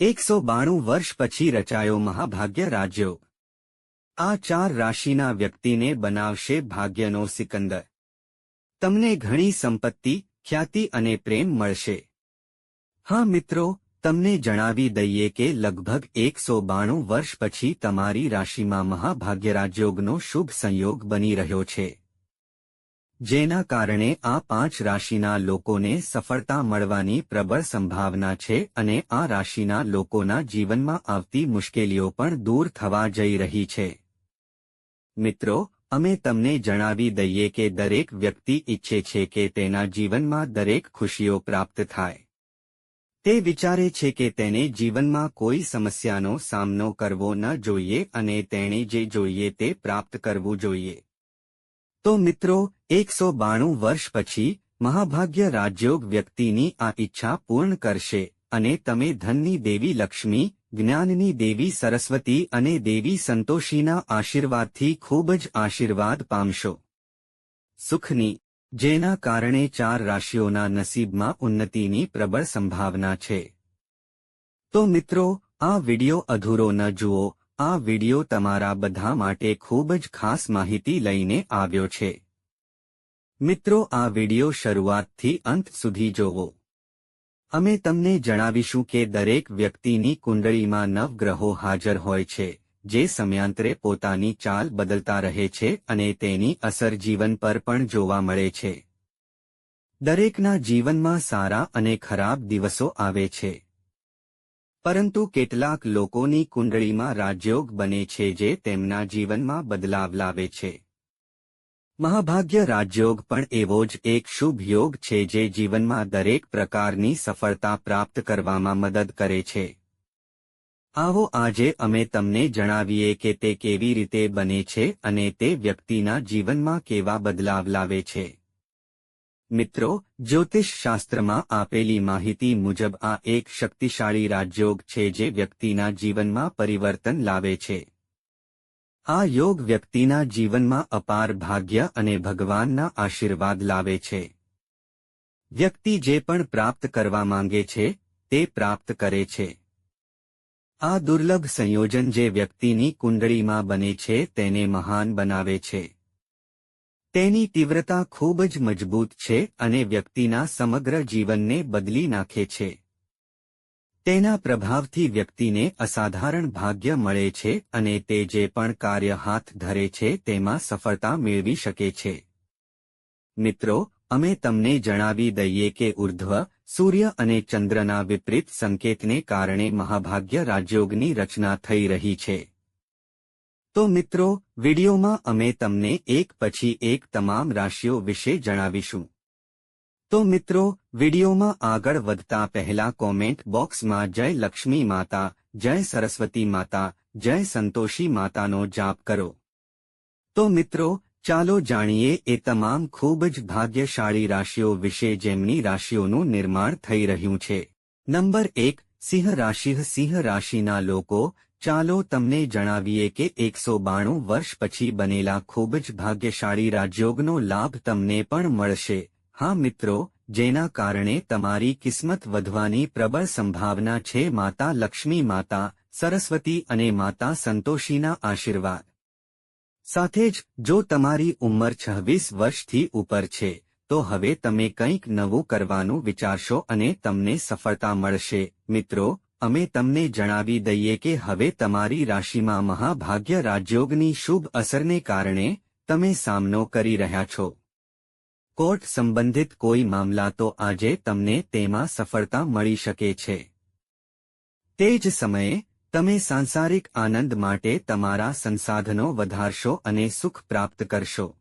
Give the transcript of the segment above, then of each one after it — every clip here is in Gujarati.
એકસો બાણું વર્ષ પછી રચાયો મહાભાગ્ય રાજ્યો. આ ચાર રાશિના વ્યક્તિને બનાવશે ભાગ્યનો સિકંદર. તમને ઘણી સંપત્તિ, ખ્યાતિ અને પ્રેમ મળશે. હા મિત્રો, તમને જણાવી દઈએ કે લગભગ એકસો બાણું વર્ષ પછી તમારી રાશિમાં મહાભાગ્ય રાજયોગનો શુભ સંયોગ બની રહ્યો છે. જેના કારણે આ પાંચ રાશિના લોકોને સફળતા મળવાની પ્રબળ સંભાવના છે અને આ રાશિના લોકોના જીવનમાં આવતી મુશ્કેલીઓ પણ દૂર થવા જઈ રહી છે. મિત્રો, અમે તમને જણાવી દઈએ કે દરેક વ્યક્તિ ઈચ્છે છે કે તેના જીવનમાં દરેક ખુશીઓ પ્રાપ્ત થાય. તે વિચારે છે કે તેને જીવનમાં કોઈ સમસ્યાનો સામનો કરવો ન જોઈએ અને તેણે જે જોઈએ તે પ્રાપ્ત કરવું જોઈએ. તો મિત્રો, એકસો બાણું વર્ષ પછી મહાભાગ્ય રાજયોગ વ્યક્તિની આ ઈચ્છા પૂર્ણ કરશે અને તમે ધનની દેવી લક્ષ્મી, જ્ઞાનની દેવી સરસ્વતી અને દેવી સંતોષીના આશીર્વાદથી ખૂબ જ આશીર્વાદ પામશો. સુખની, જેના કારણે ચાર રાશિઓના નસીબમાં ઉન્નતિની પ્રબળ સંભાવના છે. તો મિત્રો, આ વિડિયો અધૂરો ન જુઓ આ વિડિયો તમારા બધા માટે ખૂબ જ ખાસ માહિતી લઈને આવ્યો છે. મિત્રો, આ વિડિયો શરૂઆતથી અંત સુધી જોવો. અમે તમને જણાવીશું કે દરેક વ્યક્તિની કુંડળીમાં નવગ્રહો હાજર હોય છે, જે સમયાંતરે પોતાની ચાલ બદલતા રહે છે અને તેની અસર જીવન પર પણ જોવા મળે છે. દરેકના જીવનમાં સારા અને ખરાબ દિવસો આવે છે. પરંતુ કેટલાક લોકોની કુંડળીમાં રાજયોગ બને છે જે તેમના જીવનમાં બદલાવ લાવે છે. મહાભાગ્ય રાજયોગ પણ એવો જ એક શુભ યોગ છે જે જીવનમાં દરેક પ્રકારની સફળતા પ્રાપ્ત કરવામાં મદદ કરે છે. આવો આજે અમે તમને જણાવીએ કે તે કેવી રીતે બને છે અને તે વ્યક્તિના જીવનમાં કેવા બદલાવ લાવે છે. મિત્રો જ્યોતિષ શાસ્ત્રમાં આપેલી માહિતી મુજબ આ એક શક્તિશાળી રાજયોગ છે જે વ્યક્તિના જીવનમાં પરિવર્તન લાવે છે. આ યોગ વ્યક્તિના જીવનમાં અપાર ભાગ્ય અને ભગવાનના આશીર્વાદ લાવે છે. વ્યક્તિ જે પણ પ્રાપ્ત કરવા માંગે છે, તે પ્રાપ્ત કરે છે. આ દુર્લભ સંયોજન જે વ્યક્તિની કુંડળીમાં બને છે, તેને મહાન બનાવે છે. તેની તીવ્રતા ખૂબ જ મજબૂત છે અને વ્યક્તિના સમગ્ર જીવનને બદલી નાખે છે. તેના પ્રભાવથી વ્યક્તિને અસાધારણ ભાગ્ય મળે છે અને તે જે પણ કાર્ય હાથ ધરે છે તેમાં સફળતા મેળવી શકે છે. મિત્રો, અમે તમને જણાવી દઈએ કે ઉર્ધ્વ, સૂર્ય અને ચંદ્રના વિપરીત સંકેતને કારણે મહાભાગ્ય રાજયોગની રચના થઈ રહી છે. તો મિત્રો, વિડીયોમાં અમે તમને એક પછી એક તમામ રાશિઓ વિશે જણાવીશું. તો મિત્રો, વિડીયોમાં આગળ વધતા પહેલા કોમેન્ટ બોક્સમાં જય લક્ષ્મી માતા, જય સરસ્વતી માતા, જય સંતોષી માતાનો જાપ કરો. તો મિત્રો, ચાલો જાણીએ એ તમામ ખૂબ જ ભાગ્યશાળી રાશિઓ વિશે જેમની રાશિઓનું નિર્માણ થઈ રહ્યું છે. નંબર એક સિંહ રાશિ સિંહ રાશિના લોકો ચાલો તમને જણાવીએ કે એકસો બાણું વર્ષ પછી બનેલા ખૂબ જ ભાગ્યશાળી રાજયોગનો લાભ તમને પણ મળશે. હા મિત્રો, જેના કારણે તમારી કિસ્મત વધવાની પ્રબળ સંભાવના છે માતા લક્ષ્મી, માતા સરસ્વતી અને માતા સંતોષીના આશીર્વાદ. સાથે જ, જો તમારી ઉંમર છવ્વીસ વર્ષથી ઉપર છે, તો હવે તમે કંઈક નવું કરવાનું વિચારશો અને તમને સફળતા મળશે. મિત્રો અમે તમને જણાવી દઈએ કે હવે તમારી રાશિમાં મહાભાગ્ય રાજયોગની શુભ અસરને કારણે તમે સામનો કરી રહ્યા છો. કોર્ટ સંબંધિત કોઈ મામલા તો આજે તમને તેમાં સફળતા મળી શકે છે. તે જ સમયે, તમે સાંસારિક આનંદ માટે તમારા સંસાધનો વધારશો અને સુખ પ્રાપ્ત કરશો.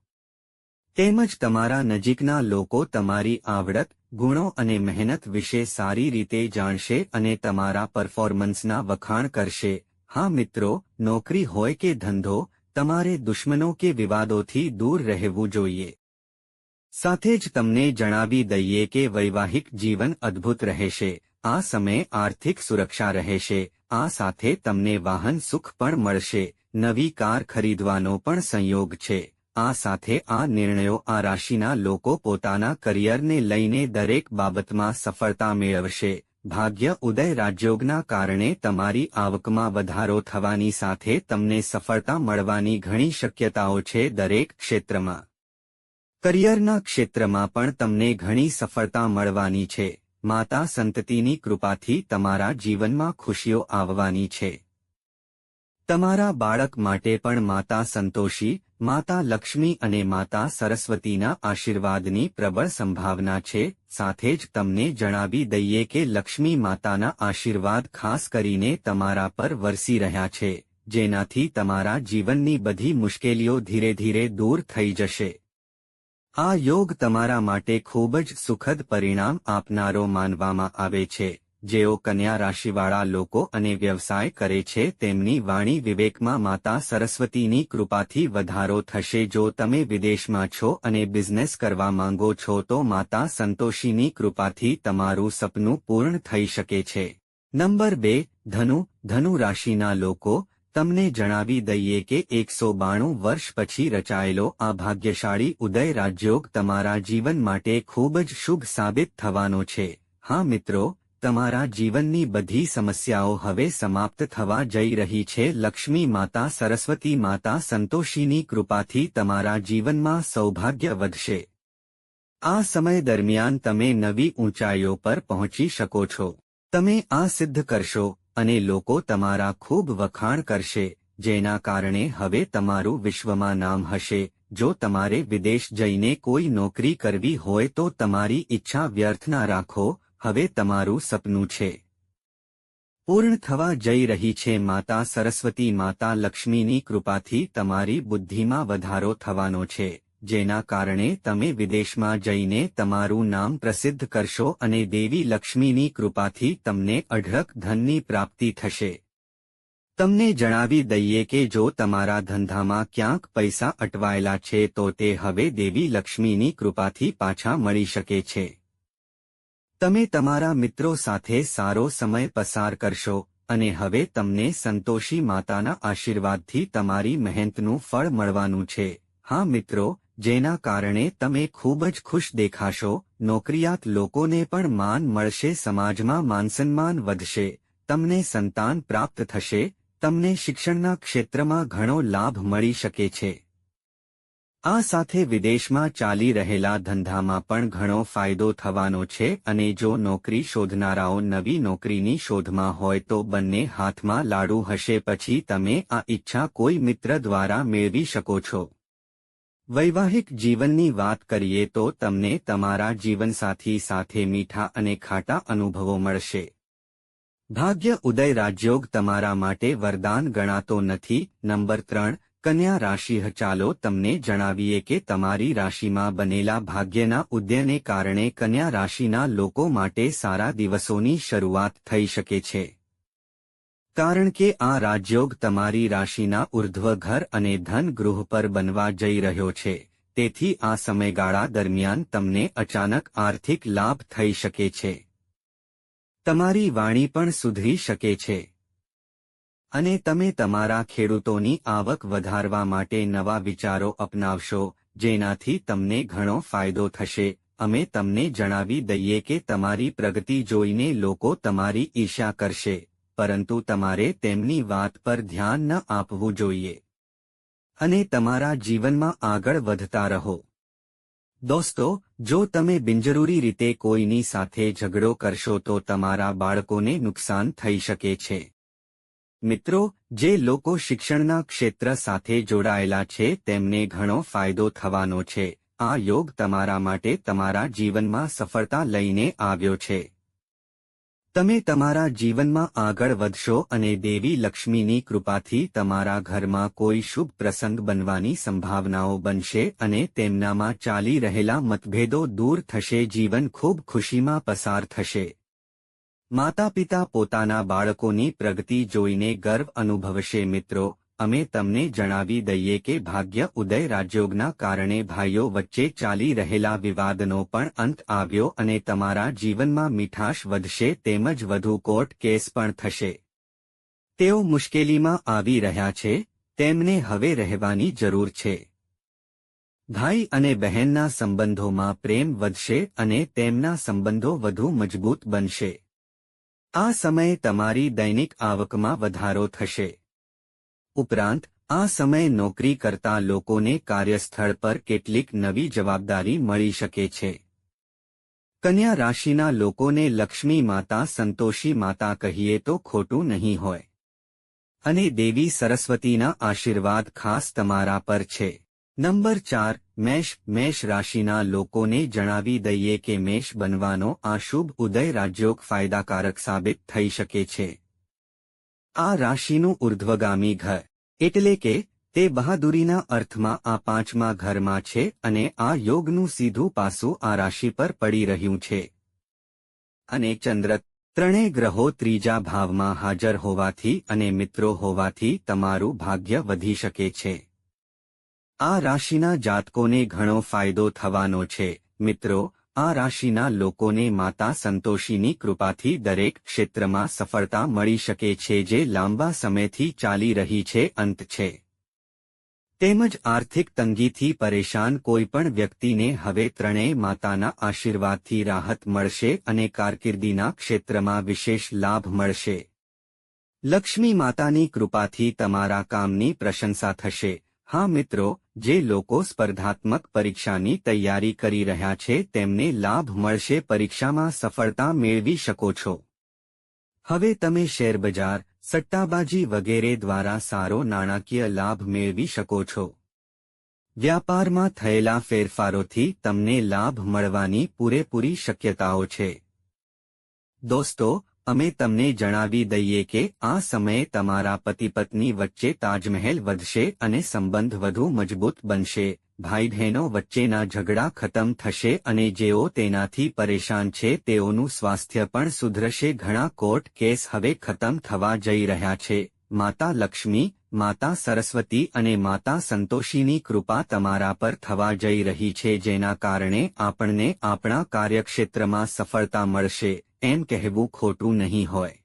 તેમજ તમારા નજીકના લોકો તમારી આવડત, ગુણો અને મહેનત વિશે સારી રીતે જાણશે અને તમારા પરફોર્મન્સના વખાણ કરશે. હા મિત્રો, નોકરી હોય કે ધંધો, તમારે દુશ્મનો કે વિવાદોથી દૂર રહેવું જોઈએ. સાથે જ તમને જણાવી દઈએ કે વૈવાહિક જીવન અદ્ભુત રહેશે. આ સમયે આર્થિક સુરક્ષા રહેશે. આ સાથે તમને વાહન સુખ પણ મળશે. નવી કાર ખરીદવાનો પણ સંયોગ છે. આ સાથે આ નિર્ણયો આ રાશિના લોકો પોતાના કરિયરને લઈને દરેક બાબતમાં સફળતા મેળવશે. ભાગ્ય ઉદય રાજયોગના કારણે તમારી આવકમાં વધારો થવાની સાથે તમને સફળતા મળવાની ઘણી શક્યતાઓ છે દરેક ક્ષેત્રમાં. કરિયરના ક્ષેત્રમાં પણ તમને ઘણી સફળતા મળવાની છે. માતા સંતતિની કૃપાથી તમારા જીવનમાં ખુશીઓ આવવાની છે. તમારા બાળક માટે પણ માતા સંતોષી માતા લક્ષ્મી અને માતા સરસ્વતીના આશીર્વાદની પ્રબળ સંભાવના છે, સાથે જ તમને જણાવી દઈએ કે લક્ષ્મી માતાના આશીર્વાદ ખાસ કરીને તમારા પર વરસી રહ્યા છે, જેનાથી તમારા જીવનની બધી મુશ્કેલીઓ ધીરે ધીરે દૂર થઈ જશે. આ યોગ તમારા માટે ખૂબ જ સુખદ પરિણામ આપનારો માનવામાં આવે છે. જેઓ કન્યા રાશિવાળા લોકો અને વ્યવસાય કરે છે તેમની વાણી વિવેકમાં માતા સરસ્વતીની કૃપાથી વધારો થશે. જો તમે વિદેશમાં છો અને બિઝનેસ કરવા માંગો છો તો માતા સંતોષીની કૃપાથી તમારું સપનું પૂર્ણ થઈ શકે છે. નંબર બે, ધનુ. ધનુ રાશિના લોકો, તમને જણાવી દઈએ કે એકસો બાણું વર્ષ પછી રચાયેલો આ ભાગ્યશાળી ઉદય રાજયોગ તમારા જીવન માટે ખૂબ જ શુભ સાબિત થવાનો છે. હા મિત્રો તમારા જીવનની બધી સમસ્યાઓ હવે સમાપ્ત થવા જઈ રહી છે. લક્ષ્મી માતા, સરસ્વતી માતા, સંતોષીની કૃપાથી તમારા જીવનમાં સૌભાગ્ય વધશે. આ સમય દરમિયાન તમે નવી ઊંચાઈઓ પર પહોંચી શકો છો. તમે આ સિદ્ધ કરશો અને લોકો તમારા ખૂબ વખાણ કરશે, જેના કારણે હવે તમારું વિશ્વમાં નામ હશે. જો તમારે વિદેશ જઈને કોઈ નોકરી કરવી હોય તો તમારી ઈચ્છા વ્યર્થ ના રાખો હવે તમારું સપનું છે. પૂર્ણ થવા જઈ રહી છે માતા સરસ્વતી માતા લક્ષ્મીની કૃપાથી તમારી બુદ્ધિમાં વધારો થવાનો છે, જેના કારણે તમે વિદેશમાં જઈને તમારું નામ પ્રસિદ્ધ કરશો અને દેવી લક્ષ્મીની કૃપાથી તમને અઢળક ધનની પ્રાપ્તિ થશે. તમને જણાવી દઈએ કે જો તમારા ધંધામાં ક્યાંક પૈસા અટવાયેલા છે તો તે હવે દેવી લક્ષ્મીની કૃપાથી પાછા મળી શકે છે. તમે તમારા મિત્રો સાથે સારો સમય પસાર કરશો અને હવે તમને સંતોષી માતાના આશીર્વાદથી તમારી મહેનતનું ફળ મળવાનું છે. હા મિત્રો, જેના કારણે તમે ખૂબ જ ખુશ દેખાશો, નોકરિયાત લોકોને પણ માન મળશે, સમાજમાં માનસન્માન વધશે, તમને સંતાન પ્રાપ્ત થશે, તમને શિક્ષણના ક્ષેત્રમાં ઘણો લાભ મળી શકે છે. આ સાથે વિદેશમાં ચાલી રહેલા ધંધામાં પણ ઘણો ફાયદો થવાનો છે અને જો નોકરી શોધનારાઓ નવી નોકરીની શોધમાં હોય તો બંને હાથમાં લાડુ હશે પછી તમે આ ઈચ્છા કોઈ મિત્ર દ્વારા મેળવી શકો છો. વૈવાહિક જીવનની વાત કરીએ તો તમને તમારા જીવનસાથી સાથે મીઠા અને ખાટા અનુભવો મળશે. ભાગ્ય ઉદય રાજયોગ તમારા માટે વરદાન ગણાતો નથી. નંબર ત્રણ કન્યા રાશિ ચાલો તમને જણાવીએ કે તમારી રાશિમાં બનેલા ભાગ્યના ઉદયને કારણે કન્યા રાશિના લોકો માટે સારા દિવસોની શરૂઆત થઈ શકે છે. કારણ કે આ રાજયોગ તમારી રાશિના ઉર્ધ્વ ઘર અને ધન ગૃહ પર બનવા જઈ રહ્યો છે. તેથી આ સમયગાળા દરમિયાન તમને અચાનક આર્થિક લાભ થઈ શકે છે. તમારી વાણી પણ સુધરી શકે છે. અને તમે તમારા ખેડૂતોની આવક વધારવા માટે નવા વિચારો અપનાવશો, જેનાથી તમને ઘણો ફાયદો થશે. અમે તમને જણાવી દઈએ કે તમારી પ્રગતિ જોઈને લોકો તમારી ઈર્ષા કરશે, પરંતુ તમારે તેમની વાત પર ધ્યાન ન આપવું જોઈએ. અને તમારા જીવનમાં આગળ વધતા રહો. દોસ્તો, જો તમે બિનજરૂરી રીતે કોઈની સાથે ઝઘડો કરશો તો તમારા બાળકોને નુકસાન થઈ શકે છે. મિત્રો, જે લોકો શિક્ષણના ક્ષેત્ર સાથે જોડાયેલા છે, તેમને ઘણો ફાયદો થવાનો છે. આ યોગ તમારા માટે તમારા જીવનમાં સફળતા લઈને આવ્યો છે. તમે તમારા જીવનમાં આગળ વધશો અને દેવી લક્ષ્મીની કૃપાથી તમારા ઘરમાં કોઈ શુભ પ્રસંગ બનવાની સંભાવનાઓ બનશે અને તેમનામાં ચાલી રહેલા મતભેદો દૂર થશે, જીવન ખૂબ ખુશીમાં પસાર થશે. માતા પિતા પોતાના બાળકોની પ્રગતિ જોઈને ગર્વ અનુભવશે મિત્રો, અમે તમને જણાવી દઈએ કે ભાગ્ય ઉદય રાજયોગના કારણે ભાઈઓ વચ્ચે ચાલી રહેલા વિવાદનો પણ અંત આવ્યો અને તમારા જીવનમાં મીઠાશ વધશે તેમજ વધુ કોર્ટ કેસ પણ થશે. તેઓ મુશ્કેલીમાં આવી રહ્યા છે, તેમને હવે રહેવાની જરૂર છે. ભાઈ અને બહેનના સંબંધોમાં પ્રેમ વધશે અને તેમના સંબંધો વધુ મજબૂત બનશે. આ સમયે તમારી દૈનિક આવકમાં વધારો થશે. ઉપરાંત, આ સમયે નોકરી કરતા લોકોને કાર્યસ્થળ પર કેટલીક નવી જવાબદારી મળી શકે છે. કન્યા રાશિના લોકોને લક્ષ્મી માતા સંતોષી માતા કહીએ તો ખોટું નહીં હોય. અને દેવી સરસ્વતીના આશીર્વાદ ખાસ તમારા પર છે. નંબર ચાર, મેષ મેષ રાશિના લોકોને જણાવી દઈએ કે મેષ બનવાનો આ શુભ ઉદય રાજયોગ ફાયદાકારક સાબિત થઈ શકે છે. આ રાશિનું ઉર્ધ્વગામી ઘર, એટલે કે તે બહાદુરીના અર્થમાં આ પાંચમા ઘરમાં છે અને આ યોગનું સીધું પાસું આ રાશિ પર પડી રહ્યું છે. અને ચંદ્ર, ત્રણેય ગ્રહો ત્રીજા ભાવમાં હાજર હોવાથી અને મિત્રો હોવાથી તમારું ભાગ્ય વધી શકે છે. આ રાશિના જાતકોને ઘણો ફાયદો થવાનો છે. મિત્રો, આ રાશિના લોકોને માતા સંતોષીની કૃપાથી દરેક ક્ષેત્રમાં સફળતા મળી શકે છે જે લાંબા સમયથી ચાલી રહી છે, અંત છે. તેમજ આર્થિક તંગીથી પરેશાન કોઈપણ વ્યક્તિને હવે ત્રણેય માતાના આશીર્વાદથી રાહત મળશે અને કારકિર્દીના ક્ષેત્રમાં વિશેષ લાભ મળશે. લક્ષ્મી માતાની કૃપાથી તમારા કામની પ્રશંસા થશે. હા મિત્રો જે લોકો સ્પર્ધાત્મક પરીક્ષાની તૈયારી કરી રહ્યા છે, તેમને લાભ મળશે, પરીક્ષામાં સફળતા મેળવી શકો છો. હવે તમે શેરબજાર, સટ્ટાબાજી વગેરે દ્વારા સારો નાણાકીય લાભ મેળવી શકો છો. વ્યાપારમાં થયેલા ફેરફારોથી તમને લાભ મળવાની પૂરેપૂરી શક્યતાઓ છે. દોસ્તો અમે તમને જણાવી દઈએ કે આ સમયે તમારા પતિ પત્ની વચ્ચે તાજમહેલ વધશે અને સંબંધ વધુ મજબૂત બનશે. ભાઈ બહેનો વચ્ચેના ઝઘડા ખતમ થશે અને જેઓ તેનાથી પરેશાન છે તેઓનું સ્વાસ્થ્ય પણ સુધરશે. ઘણા કોર્ટ કેસ હવે ખતમ થવા જઈ રહ્યા છે. માતા લક્ષ્મી, માતા સરસ્વતી અને માતા સંતોષીની કૃપા તમારા પર થવા જઈ રહી છે જેના કારણે આપણને આપણા કાર્યક્ષેત્રમાં સફળતા મળશે. એમ કહેવું ખોટું નહીં હોય.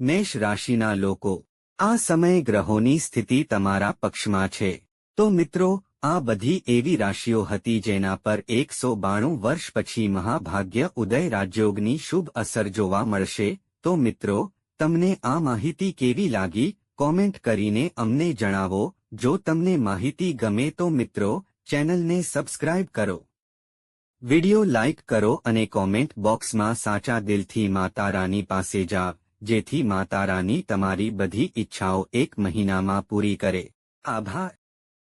મેષ રાશિના લોકો, આ સમયે ગ્રહોની સ્થિતિ તમારા પક્ષમાં છે. તો મિત્રો, આ બધી એવી રાશિઓ હતી જેના પર એકસો બાણું વર્ષ પછી મહાભાગ્ય ઉદય રાજયોગની શુભ અસર જોવા મળશે. તો મિત્રો, તમને આ માહિતી કેવી લાગી? કોમેન્ટ કરીને અમને જણાવો. જો તમને માહિતી ગમે તો મિત્રો, ચેનલને સબસ્ક્રાઇબ કરો. વિડિયો લાઇક કરો અને કોમેન્ટ બોક્સમાં સાચા દિલથી માતા રાની પાસે જાવ જેથી માતા રાની તમારી બધી ઈચ્છાઓ એક મહિનામાં પૂરી કરે. આભાર.